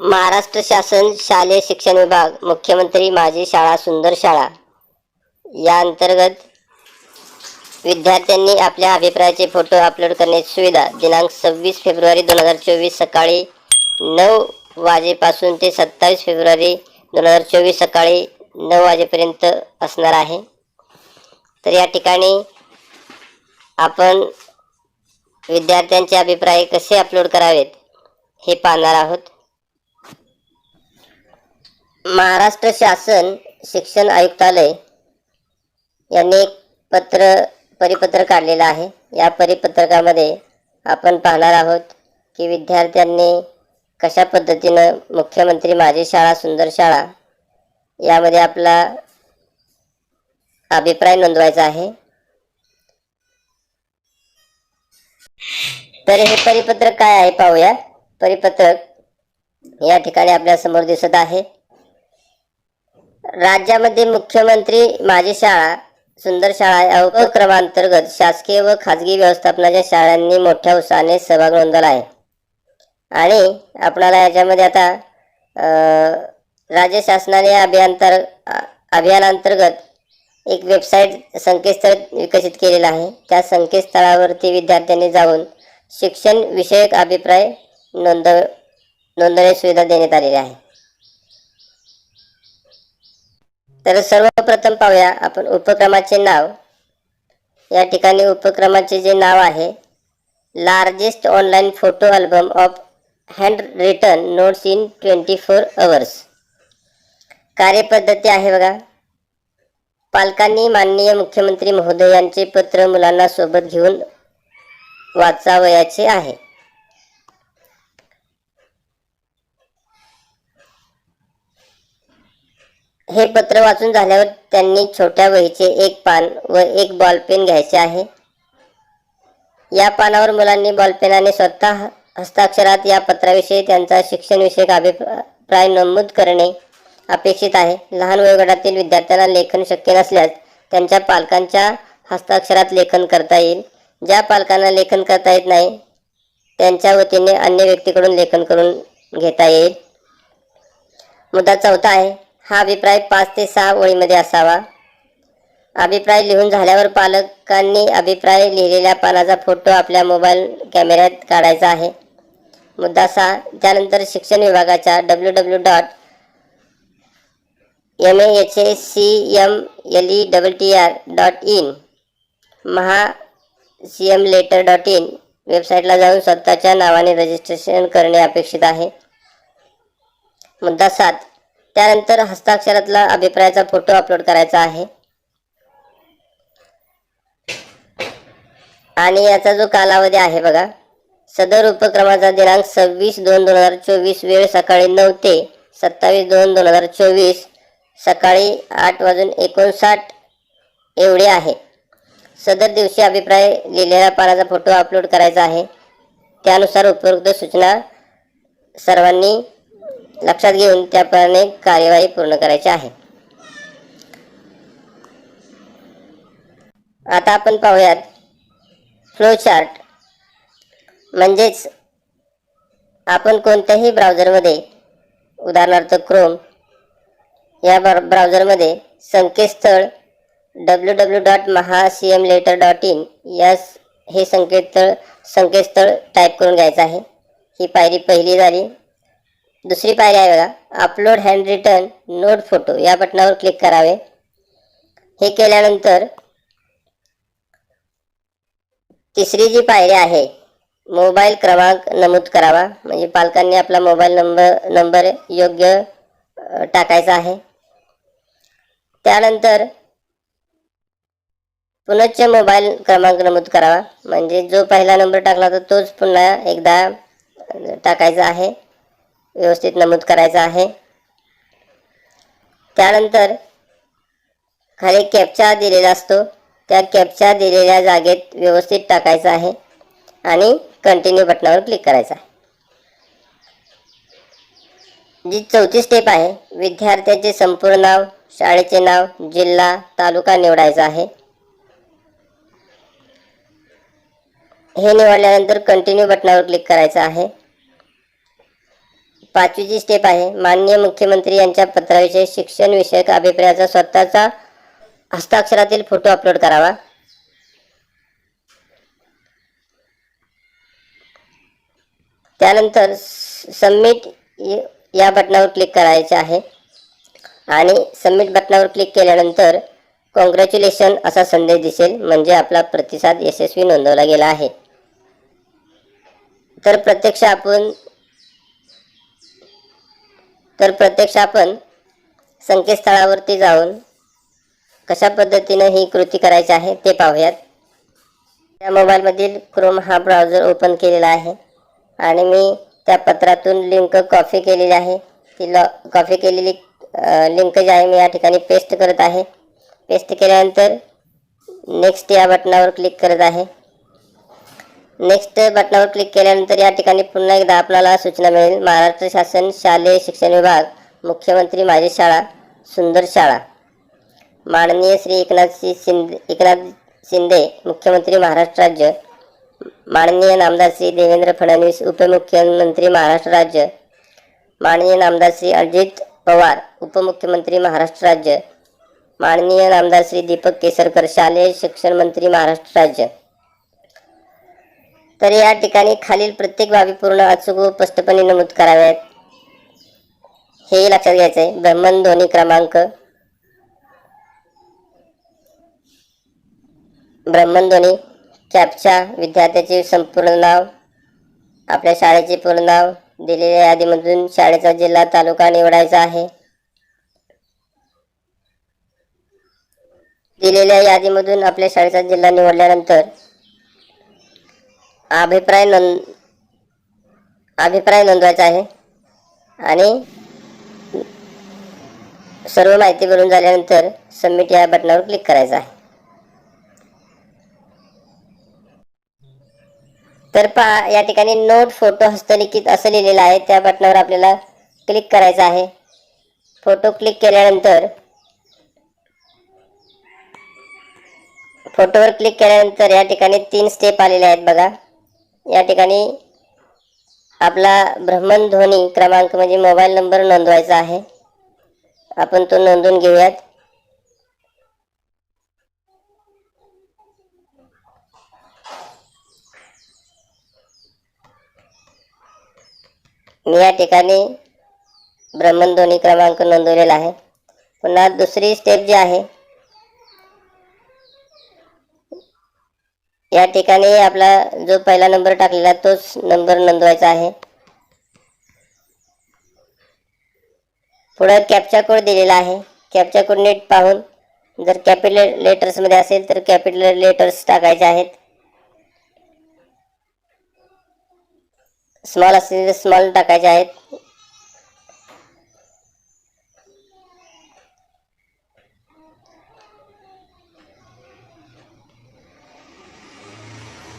महाराष्ट्र शासन शालेय शिक्षण विभाग मुख्यमंत्री माझी शाळा सुंदर शाळा. या अंतर्गत विद्यार्थ्यांनी आपल्या अभिप्रायाचे फोटो अपलोड करण्याची सुविधा दिनांक सव्वीस फेब्रुवारी दोन हजार चोवीस सकाळी नऊ वाजेपासून ते सत्तावीस फेब्रुवारी दोन हजार चोवीस सकाळी नऊ वाजेपर्यंत असणार आहे. तर या ठिकाणी आपण विद्यार्थ्यांचे अभिप्राय कसे अपलोड करावेत हे पाहणार आहोत. महाराष्ट्र शासन शिक्षण आयुक्तालय यांनी एक पत्र परिपत्र काढलेलं आहे. या परिपत्रकामध्ये आपण पाहणार आहोत की विद्यार्थ्यांनी कशा पद्धतीनं मुख्यमंत्री माझी शाळा सुंदर शाळा यामध्ये आपला अभिप्राय नोंदवायचा आहे. तर हे परिपत्रक काय आहे पाहूया परिपत्रक या ठिकाणी आपल्यासमोर दिसत आहे. राज्यामध्ये मुख्यमंत्री माझी शाळा सुंदर शाळा या उपक्रमांतर्गत शासकीय व खाजगी व्यवस्थापनाच्या शाळांनी मोठ्या उत्साहाने सहभाग नोंदवला आहे. आणि आपणाला याच्यामध्ये आता राज्य शासनाने अभियांतर अभियानांतर्गत एक वेबसाईट संकेतस्थळ विकसित केलेलं आहे. त्या संकेतस्थळावरती विद्यार्थ्यांनी जाऊन शिक्षण विषयक अभिप्राय नोंद नोंदणी सुविधा देण्यात आलेली आहे. तर सर्वप्रथम पाहूया आपण उपक्रमाचे नाव. या ठिकाणी उपक्रमाचे जे नाव आहे largest online photo album of handwritten notes in twenty four hours. कार्यपद्धती आहे बघा. पालकांनी माननीय मुख्यमंत्री महोदयांचे पत्र मुलांना सोबत घेऊन वाचावयाचे आहे. हे पत्र वाचून झाल्यावर त्यांनी छोट्या वहीचे एक पान व एक बॉलपेन घ्यायचे आहे. या पानावर मुलांनी बॉलपेनाने स्वतः हस्ताक्षरात या पत्राविषयी त्यांचा शिक्षणविषयक अभिप्राय नमूद करणे अपेक्षित आहे. लहान वयोगटातील विद्यार्थ्यांना लेखन शक्य नसल्यास त्यांच्या पालकांच्या हस्ताक्षरात लेखन करता येईल. ज्या पालकांना लेखन करता येत नाही त्यांच्या वतीने अन्य व्यक्तीकडून लेखन करून घेता येईल. मुद्दा चौथा आहे. हा अभिप्राय पाच ते सहा ओळीमध्ये असावा. अभिप्राय लिहून झाल्यावर पालकांनी अभिप्राय लिहिलेल्या पानाचा फोटो आपल्या मोबाईल कॅमेऱ्यात काढायचा आहे. मुद्दा सहा त्यानंतर शिक्षण विभागाच्या W W dot M A H A C M L E double T R dot in Maha C M letter dot in वेबसाईटला जाऊन स्वतःच्या नावाने रजिस्ट्रेशन करणे अपेक्षित आहे. मुद्दा सात त्यानंतर हस्ताक्षरातला अभिप्रायाचा फोटो अपलोड करायचा आहे. आणि याचा जो कालावधी आहे बघा सदर उपक्रमाचा दिनांक सव्वीस दोन दोन हजार चोवीस वेळ सकाळी नऊ ते सत्तावीस दोन दोन हजार चोवीस सकाळी आठ वाजून एकोणसाठ एवढे आहे. सदर दिवशी अभिप्राय लिहिलेल्या पानाचा फोटो अपलोड करायचा आहे. त्यानुसार उपयुक्त सूचना सर्वांनी लक्षात घेऊन त्याप्रमाणे कार्यवाही पूर्ण करायची आहे. आता आपण पाहूयात फ्लोचार्ट म्हणजेच आपण कोणत्याही ब्राउझरमध्ये उदाहरणार्थ क्रोम या ब्राउझरमध्ये संकेतस्थळ W W dot Maha C M letter dot in या हे संकेतस्थळ संकेतस्थळ टाईप करून घ्यायचं आहे. ही पायरी पहिली झाली. दुसरी पायरी आहे बघा. Upload handwritten note photo या बटनावर क्लिक करावे. हे केल्यानंतर तिसरी जी पायरी आहे मोबाईल क्रमांक नमूद करावा. म्हणजे पालकांनी आपला मोबाईल नंबर नंबर योग्य टाकायचा आहे. त्यानंतर पुनश्च मोबाईल क्रमांक नमूद करावा. म्हणजे जो पहिला नंबर टाकला होता तोच पुन्हा एकदा टाकायचा आहे. व्यवस्थित नमूद करायचा आहे. त्यानंतर खाली कॅपचा दिलेला असतो. त्या कॅपच्या दिलेल्या जागेत व्यवस्थित टाकायचा आहे आणि कंटिन्यू बटनावर क्लिक करायचा आहे. जी चौथी स्टेप आहे विद्यार्थ्याचे संपूर्ण नाव शाळेचे नाव जिल्हा तालुका निवडायचा आहे. हे निवडल्यानंतर कंटिन्यू बटनावर क्लिक करायचं आहे. पाचवीची स्टेप आहे. माननीय मुख्यमंत्री यांच्या पत्राविषयी शिक्षण विषयक अभिप्रायाचा स्वतःचा हस्ताक्षरातील फोटो अपलोड करावा. त्यानंतर सबमिट या बटनावर क्लिक करायचे आहे. आणि सबमिट बटनावर क्लिक केल्यानंतर कॉंग्रॅच्युलेशन असा संदेश दिसेल म्हणजे आपला प्रतिसाद यशस्वी नोंदवला गेला आहे. तर प्रत्यक्ष आपण तर प्रत्यक्ष आपण संकेतस्थळावरती जाऊन कशा पद्धतीनं ही कृती करायची आहे ते पाहूयात. त्या मोबाईलमधील क्रोम हा ब्राउझर ओपन केलेला आहे आणि मी त्या पत्रातून लिंक कॉपी केलेली आहे. ती लॉ कॉफी केलेली लिंक जी आहे मी या ठिकाणी पेस्ट करत आहे. पेस्ट केल्यानंतर नेक्स्ट या बटनावर क्लिक करत आहे. नेक्स्ट बटनावर क्लिक केल्यानंतर या ठिकाणी पुन्हा एकदा आपल्याला सूचना मिळेल. महाराष्ट्र शासन शालेय शिक्षण विभाग मुख्यमंत्री माझी शाळा सुंदर शाळा. माननीय श्री एकनाथ शिंदे एकनाथ शिंदे मुख्यमंत्री महाराष्ट्र राज्य. माननीय नामदार श्री देवेंद्र फडणवीस उपमुख्यमंत्री महाराष्ट्र राज्य. माननीय नामदार श्री अजित पवार उपमुख्यमंत्री महाराष्ट्र राज्य. माननीय नामदार श्री दीपक केसरकर शालेय शिक्षण मंत्री महाराष्ट्र राज्य. तर या ठिकाणी खालील प्रत्येक बाबी पूर्ण अचूक व स्पष्टपणे नमूद कराव्यात. हेही लक्षात घ्यायचं आहे ब्रह्मध्वनी क्रमांक. ब्रह्मणध्वनी कॅपच्या विद्यार्थ्याचे संपूर्ण नाव आपल्या शाळेचे पूर्ण नाव दिलेल्या यादीमधून शाळेचा जिल्हा तालुका निवडायचा आहे. दिलेल्या यादीमधून आपल्या शाळेचा जिल्हा निवडल्यानंतर अभिप्राय नोंद अभिप्राय नोंदवायचा आहे. आणि सर्व माहिती भरून झाल्यानंतर सबमिट या बटनावर क्लिक करायचं आहे. तर पहा या ठिकाणी नोट फोटो हस्तलिखित असं लिहिलेलं आहे. त्या बटनावर आपल्याला क्लिक करायचं आहे. फोटो क्लिक केल्यानंतर फोटोवर क्लिक केल्यानंतर या ठिकाणी तीन स्टेप आलेले आहेत बघा. या ठिकाणी आपला भ्रमणध्वनी क्रमांक म्हणजे मोबाईल नंबर नोंदवायचा आहे. आपण तो नोंदवून घेऊयात. मी या ठिकाणी ब्रह्मध्वनी क्रमांक नोंदवलेला आहे. पुन्हा दुसरी स्टेप जी आहे या ठिकाणी आपला जो पहिला नंबर टाकलेला तोच नंबर नोंदवायचा आहे. पुढं कॅपचा कोड दिलेला आहे. कॅपचा कोड नीट पाहून जर कॅपिटल लेटर्समध्ये असेल तर कॅपिटल लेटर्स टाकायचे आहेत. स्मॉल असतील तर स्मॉल टाकायचे आहेत.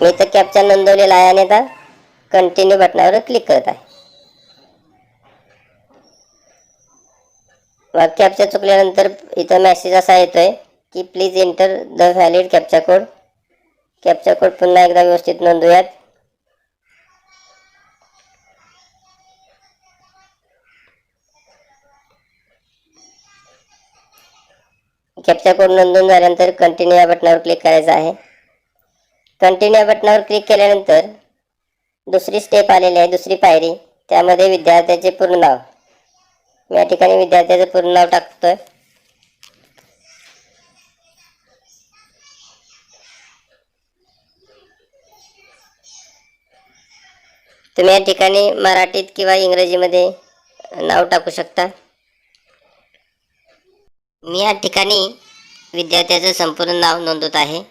मी तर कॅप्चा नोंदवलेला आहे आणि आता कंटिन्यू बटनावर क्लिक करत आहे. मग कॅप्चा चुकल्यानंतर इथं मेसेज असा येतोय की please enter the valid captcha code captcha code पुन्हा एकदा व्यवस्थित नोंदवूयात. कॅप्चा कोड नोंदवून झाल्यानंतर कंटिन्यू या बटनावर क्लिक करायचं आहे. कंटिन्यू बटनावर क्लिक केल्यानंतर दुसरी स्टेप आलेली आहे दुसरी पायरी. त्यामध्ये विद्यार्थ्याचे पूर्ण नाव. मी या ठिकाणी विद्यार्थ्याचं पूर्ण नाव टाकतोय. तुम्ही या ठिकाणी मराठीत किंवा इंग्रजीमध्ये नाव टाकू शकता. मी या ठिकाणी विद्यार्थ्याचं संपूर्ण नाव नोंदवत आहे.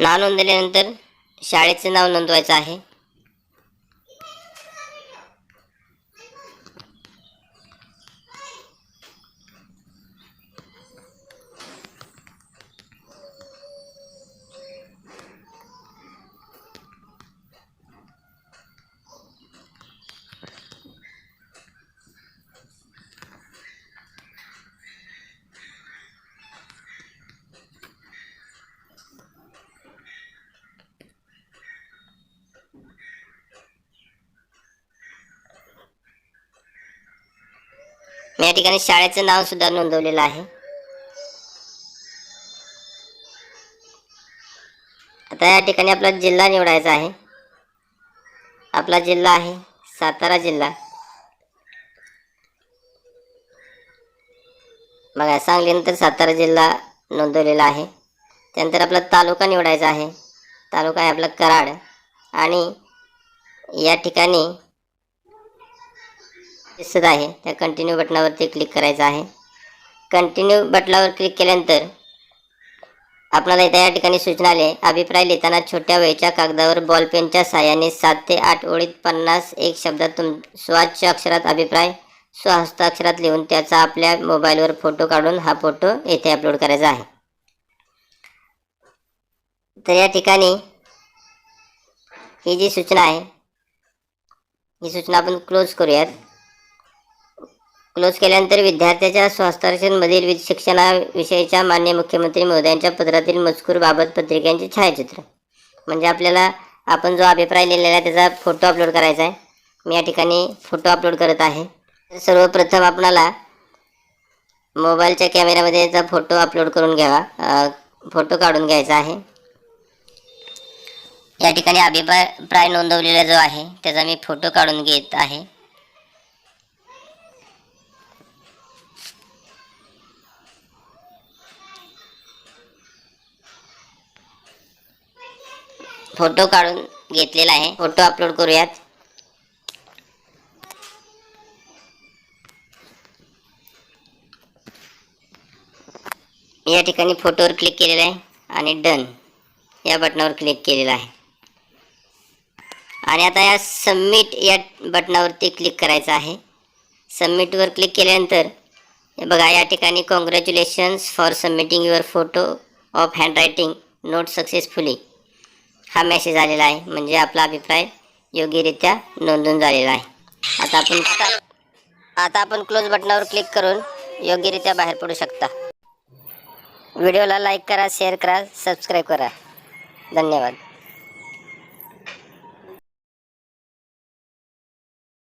नाव नोंदवल्यानंतर शाळेचे नाव नोंदवायचं आहे. मी या ठिकाणी शाळेचं नाव सुद्धा नोंदवलेलं आहे. आता या ठिकाणी आपला जिल्हा निवडायचा आहे. आपला जिल्हा आहे सातारा जिल्हा. बघा सांगलीनंतर सातारा जिल्हा नोंदवलेला आहे. त्यानंतर आपला तालुका निवडायचा आहे. तालुका आहे आपला कराड. आणि या ठिकाणी दिसत आहे. त्या कंटिन्यू बटनावरती क्लिक करायचं आहे. कंटिन्यू बटनावर क्लिक केल्यानंतर आपल्याला इथे या ठिकाणी सूचना आली अभिप्राय लिहिताना छोट्या वहीच्या कागदावर बॉलपेनच्या साहाय्याने सात ते आठ ओळीत पन्नास एक शब्दात तुम स्वच्छ अक्षरात अभिप्राय स्वहस्ताक्षरात लिहून त्याचा आपल्या मोबाईलवर फोटो काढून हा फोटो येथे अपलोड करायचा आहे. तर या ठिकाणी ही जी सूचना आहे ही सूचना आपण क्लोज करूयात. क्लोज केल्यानंतर विद्यार्थ्याच्या स्वास्थ्यरक्षणमधील शिक्षणाविषयीच्या मान्य मुख्यमंत्री महोदयांच्या पत्रातील मजकूर बाबत पत्रिकांचे छायाचित्र. म्हणजे आपल्याला आपण जो अभिप्राय लिहिलेला आहे त्याचा फोटो अपलोड करायचा आहे. मी या ठिकाणी फोटो अपलोड करत आहे. सर्वप्रथम आपणाला मोबाईलच्या कॅमेऱ्यामध्ये याचा फोटो अपलोड करून घ्यावा. फोटो काढून घ्यायचा आहे. या ठिकाणी अभिप्राय प्राय नोंदवलेला जो आहे त्याचा मी फोटो काढून घेत आहे. फोटो काढून घेतलेला आहे. फोटो अपलोड करूयात. या ठिकाणी फोटोवर क्लिक केलेला आहे आणि डन या बटनावर क्लिक केलेला आहे. आणि आता या सबमिट या बटनावरती क्लिक करायचं आहे. सबमिटवर क्लिक केल्यानंतर बघा या ठिकाणी congratulations for submitting your photo of handwriting note successfully हा मेसेज आलेला आहे. म्हणजे आपला अभिप्राय योग्यरित्या नोंदून झालेला आहे. आता आपण आता आपण क्लोज बटनावर क्लिक करून योग्यरित्या बाहेर पडू शकता. व्हिडिओला लाईक करा शेअर करा सबस्क्राईब करा. धन्यवाद.